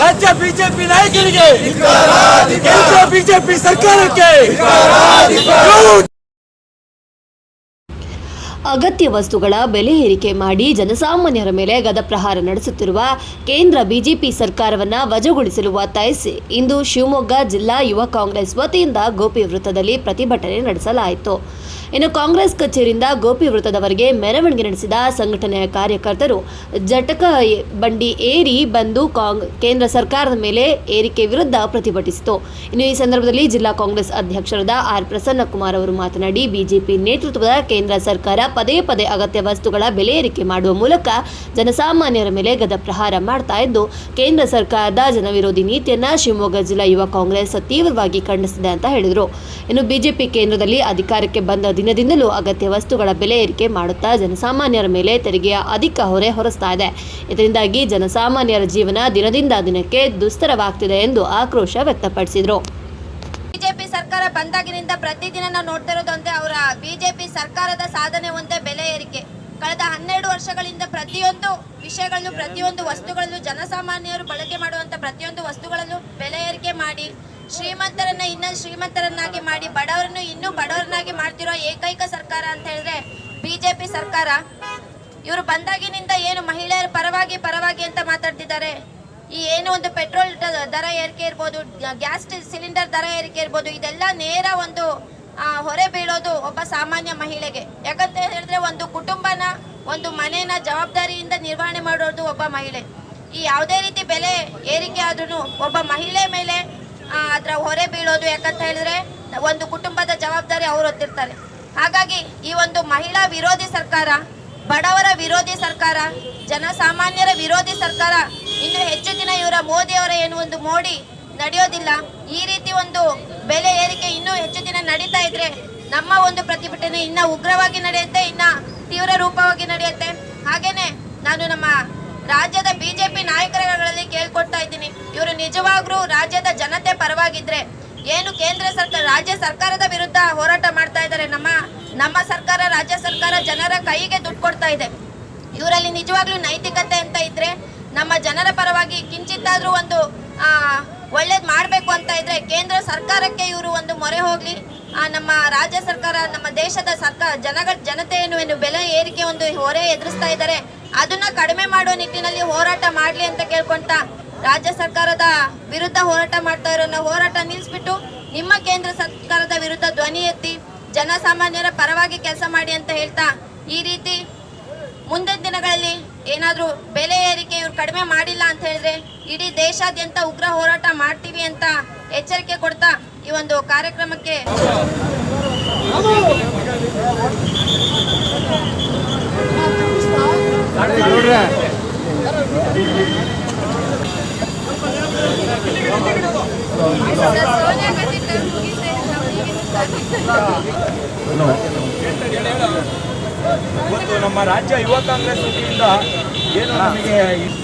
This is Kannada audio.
ರಾಜ್ಯ ಬಿಜೆಪಿ ನಾಯಕರಿಗೆ ಕೇಂದ್ರ ಬಿಜೆಪಿ ಸರ್ಕಾರಕ್ಕೆ ಅಗತ್ಯ ವಸ್ತುಗಳ ಬೆಲೆ ಏರಿಕೆ ಮಾಡಿ ಜನಸಾಮಾನ್ಯರ ಮೇಲೆ ಗದಪ್ರಹಾರ ನಡೆಸುತ್ತಿರುವ ಕೇಂದ್ರ ಬಿಜೆಪಿ ಸರ್ಕಾರವನ್ನು ವಜಾಗೊಳಿಸಲು ಒತ್ತಾಯಿಸಿ ಇಂದು ಶಿವಮೊಗ್ಗ ಜಿಲ್ಲಾ ಯುವ ಕಾಂಗ್ರೆಸ್ ವತಿಯಿಂದ ಗೋಪಿ ವೃತ್ತದಲ್ಲಿ ಪ್ರತಿಭಟನೆ ನಡೆಸಲಾಯಿತು. ಇನ್ನು ಕಾಂಗ್ರೆಸ್ ಕಚೇರಿಯಿಂದ ಗೋಪಿ ವೃತ್ತದವರೆಗೆ ಮೆರವಣಿಗೆ ನಡೆಸಿದ ಸಂಘಟನೆಯ ಕಾರ್ಯಕರ್ತರು ಜಟಕ ಬಂಡಿ ಏರಿ ಬಂದು ಕೇಂದ್ರ ಸರ್ಕಾರದ ಮೇಲೆ ಏರಿಕೆ ವಿರುದ್ಧ ಪ್ರತಿಭಟಿಸಿತು. ಇನ್ನು ಈ ಸಂದರ್ಭದಲ್ಲಿ ಜಿಲ್ಲಾ ಕಾಂಗ್ರೆಸ್ ಅಧ್ಯಕ್ಷರಾದ ಆರ್ ಪ್ರಸನ್ನಕುಮಾರ್ ಅವರು ಮಾತನಾಡಿ, ಬಿಜೆಪಿ ನೇತೃತ್ವದ ಕೇಂದ್ರ ಸರ್ಕಾರ ಪದೇ ಪದೇ ಅಗತ್ಯ ವಸ್ತುಗಳ ಬೆಲೆ ಏರಿಕೆ ಮಾಡುವ ಮೂಲಕ ಜನಸಾಮಾನ್ಯರ ಮೇಲೆ ಗದ ಪ್ರಹಾರ ಮಾಡ್ತಾ ಇದ್ದು, ಕೇಂದ್ರ ಸರ್ಕಾರದ ಜನವಿರೋಧಿ ನೀತಿಯನ್ನ ಶಿವಮೊಗ್ಗ ಜಿಲ್ಲಾ ಯುವ ಕಾಂಗ್ರೆಸ್ ತೀವ್ರವಾಗಿ ಖಂಡಿಸಿದೆ ಅಂತ ಹೇಳಿದರು. ಇನ್ನು ಬಿಜೆಪಿ ಕೇಂದ್ರದಲ್ಲಿ ಅಧಿಕಾರಕ್ಕೆ ಬಂದ ದಿನದಿಂದಲೂ ಅಗತ್ಯ ವಸ್ತುಗಳ ಬೆಲೆ ಏರಿಕೆ ಮಾಡುತ್ತಾ ಜನಸಾಮಾನ್ಯರ ಮೇಲೆ ತೆರಿಗೆಯ ಅಧಿಕ ಹೊರೆ ಹೊರಸ್ತಾ ಇದೆ. ಇದರಿಂದಾಗಿ ಜನಸಾಮಾನ್ಯರ ಜೀವನ ದಿನದಿಂದ ದಿನಕ್ಕೆ ದುಸ್ತರವಾಗ್ತಿದೆ ಎಂದು ಆಕ್ರೋಶ ವ್ಯಕ್ತಪಡಿಸಿದರು. ಬಂದಾಗಿನಿಂದ ಪ್ರತಿದಿನ ನಾವು ನೋಡ್ತಾ ಅವರ ಬಿಜೆಪಿ ಸರ್ಕಾರದ ಸಾಧನೆ ಒಂದೇ ಬೆಲೆ ಏರಿಕೆ. ಕಳೆದ ಹನ್ನೆರಡು ವರ್ಷಗಳಿಂದ ಪ್ರತಿಯೊಂದು ವಿಷಯಗಳನ್ನು, ಪ್ರತಿಯೊಂದು ವಸ್ತುಗಳನ್ನು ಜನಸಾಮಾನ್ಯರು ಬಳಕೆ ಮಾಡುವಂತ ಪ್ರತಿಯೊಂದು ವಸ್ತುಗಳನ್ನು ಬೆಲೆ ಏರಿಕೆ ಮಾಡಿ, ಶ್ರೀಮಂತರನ್ನ ಇನ್ನೊಂದು ಶ್ರೀಮಂತರನ್ನಾಗಿ ಮಾಡಿ, ಬಡವರನ್ನು ಇನ್ನೂ ಬಡವರನ್ನಾಗಿ ಮಾಡ್ತಿರೋ ಏಕೈಕ ಸರ್ಕಾರ ಅಂತ ಹೇಳಿದ್ರೆ ಬಿಜೆಪಿ ಸರ್ಕಾರ. ಇವರು ಬಂದಾಗಿನಿಂದ ಏನು ಮಹಿಳೆಯರ ಪರವಾಗಿ ಪರವಾಗಿ ಅಂತ ಮಾತಾಡ್ತಿದ್ದಾರೆ. ಈ ಏನು ಒಂದು ಪೆಟ್ರೋಲ್ ದರ ಏರಿಕೆ ಇರ್ಬೋದು ಗ್ಯಾಸ್ ಸಿಲಿಂಡರ್ ದರ ಏರಿಕೆ ಇರ್ಬೋದು, ಇದೆಲ್ಲ ನೇರ ಒಂದು ಹೊರೆ ಬೀಳೋದು ಒಬ್ಬ ಸಾಮಾನ್ಯ ಮಹಿಳೆಗೆ. ಯಾಕಂತ ಹೇಳಿದ್ರೆ ಒಂದು ಕುಟುಂಬನ, ಒಂದು ಮನೆನ ಜವಾಬ್ದಾರಿಯಿಂದ ನಿರ್ವಹಣೆ ಮಾಡೋದು ಒಬ್ಬ ಮಹಿಳೆ. ಈ ಯಾವುದೇ ರೀತಿ ಬೆಲೆ ಏರಿಕೆ ಆದ್ರೂ ಒಬ್ಬ ಮಹಿಳೆ ಮೇಲೆ ಅದರ ಹೊರೆ ಬೀಳೋದು ಯಾಕಂತ ಹೇಳಿದ್ರೆ ಒಂದು ಕುಟುಂಬದ ಜವಾಬ್ದಾರಿ ಅವ್ರು ಹೊತ್ತಿರ್ತಾರೆ. ಹಾಗಾಗಿ ಈ ಒಂದು ಮಹಿಳಾ ವಿರೋಧಿ ಸರ್ಕಾರ, ಬಡವರ ವಿರೋಧಿ ಸರ್ಕಾರ, ಜನಸಾಮಾನ್ಯರ ವಿರೋಧಿ ಸರ್ಕಾರ ಇನ್ನು ಹೆಚ್ಚು ದಿನ ಇವರ ಮೋದಿ ಅವರ ಏನು ಒಂದು ಮೋಡಿ ನಡೆಯೋದಿಲ್ಲ. ಈ ರೀತಿ ಒಂದು ಬೆಲೆ ಏರಿಕೆ ಇನ್ನೂ ಹೆಚ್ಚು ದಿನ ನಡೀತಾ ಇದ್ರೆ ನಮ್ಮ ಒಂದು ಪ್ರತಿಭಟನೆ ಇನ್ನ ಉಗ್ರವಾಗಿ ನಡೆಯುತ್ತೆ, ಇನ್ನ ತೀವ್ರ ರೂಪವಾಗಿ ನಡೆಯುತ್ತೆ. ಹಾಗೇನೆ ನಾನು ನಮ್ಮ ರಾಜ್ಯದ ಬಿಜೆಪಿ ನಾಯಕರುಗಳಲ್ಲಿ ಕೇಳ್ಕೊಡ್ತಾ ಇದ್ದೀನಿ. ಇವರು ನಿಜವಾಗ್ಲೂ ರಾಜ್ಯದ ಜನತೆ ಪರವಾಗಿದ್ರೆ ಏನು ಕೇಂದ್ರ ಸರ್ಕಾರ ರಾಜ್ಯ ಸರ್ಕಾರದ ವಿರುದ್ಧ ಹೋರಾಟ ಮಾಡ್ತಾ ಇದ್ದಾರೆ. ನಮ್ಮ ನಮ್ಮ ಸರ್ಕಾರ, ರಾಜ್ಯ ಸರ್ಕಾರ ಜನರ ಕೈಗೆ ದುಡ್ಡು ಕೊಡ್ತಾ ಇದೆ. ಇವರಲ್ಲಿ ನಿಜವಾಗ್ಲೂ ನೈತಿಕತೆ ಅಂತ ಇದ್ರೆ ನಮ್ಮ ಜನರ ಪರವಾಗಿ ಕಿಂಚಿತ್ತಾದ್ರೂ ಒಂದು ಒಳ್ಳೇದು ಮಾಡಬೇಕು ಅಂತ ಇದ್ರೆ ಕೇಂದ್ರ ಸರ್ಕಾರಕ್ಕೆ ಇವರು ಒಂದು ಮೊರೆ ಹೋಗ್ಲಿ. ನಮ್ಮ ರಾಜ್ಯ ಸರ್ಕಾರ, ನಮ್ಮ ದೇಶದ ಸರ್ಕಾರ ಜನಗಳ ಜನತೆಯನ್ನು ಏನು ಬೆಲೆ ಏರಿಕೆ ಒಂದು ಹೊರೆ ಎದುರಿಸ್ತಾ ಇದ್ದಾರೆ. ಅದನ್ನ ಕಡಿಮೆ ಮಾಡುವ ನಿಟ್ಟಿನಲ್ಲಿ ಹೋರಾಟ ಮಾಡಲಿ ಅಂತ ಕೇಳ್ಕೊಂತ ರಾಜ್ಯ ಸರ್ಕಾರದ ವಿರುದ್ಧ ಹೋರಾಟ ಮಾಡ್ತಾ ಇರೋ ಹೋರಾಟ ನಿಲ್ಲಿಸ್ಬಿಟ್ಟು ನಿಮ್ಮ ಕೇಂದ್ರ ಸರ್ಕಾರದ ವಿರುದ್ಧ ಧ್ವನಿ ಎತ್ತಿ ಜನಸಾಮಾನ್ಯರ ಪರವಾಗಿ ಕೆಲಸ ಮಾಡಿ ಅಂತ ಹೇಳ್ತಾ ಈ ರೀತಿ ಮುಂದಿನ ದಿನಗಳಲ್ಲಿ ಏನಾದರೂ ಬೆಲೆ ಏರಿಕೆ ಇವ್ರು ಕಡಿಮೆ ಮಾಡಿಲ್ಲ ಅಂತ ಹೇಳಿದ್ರೆ ಇಡೀ ದೇಶಾದ್ಯಂತ ಉಗ್ರ ಹೋರಾಟ ಮಾಡ್ತೀವಿ ಅಂತ ಎಚ್ಚರಿಕೆ ಕೊಡ್ತಾ ಈ ಒಂದು ಕಾರ್ಯಕ್ರಮಕ್ಕೆ ಇವತ್ತು ನಮ್ಮ ರಾಜ್ಯ ಯುವ ಕಾಂಗ್ರೆಸ್ ವತಿಯಿಂದ ಏನು ನಮಗೆ ಯೂತ್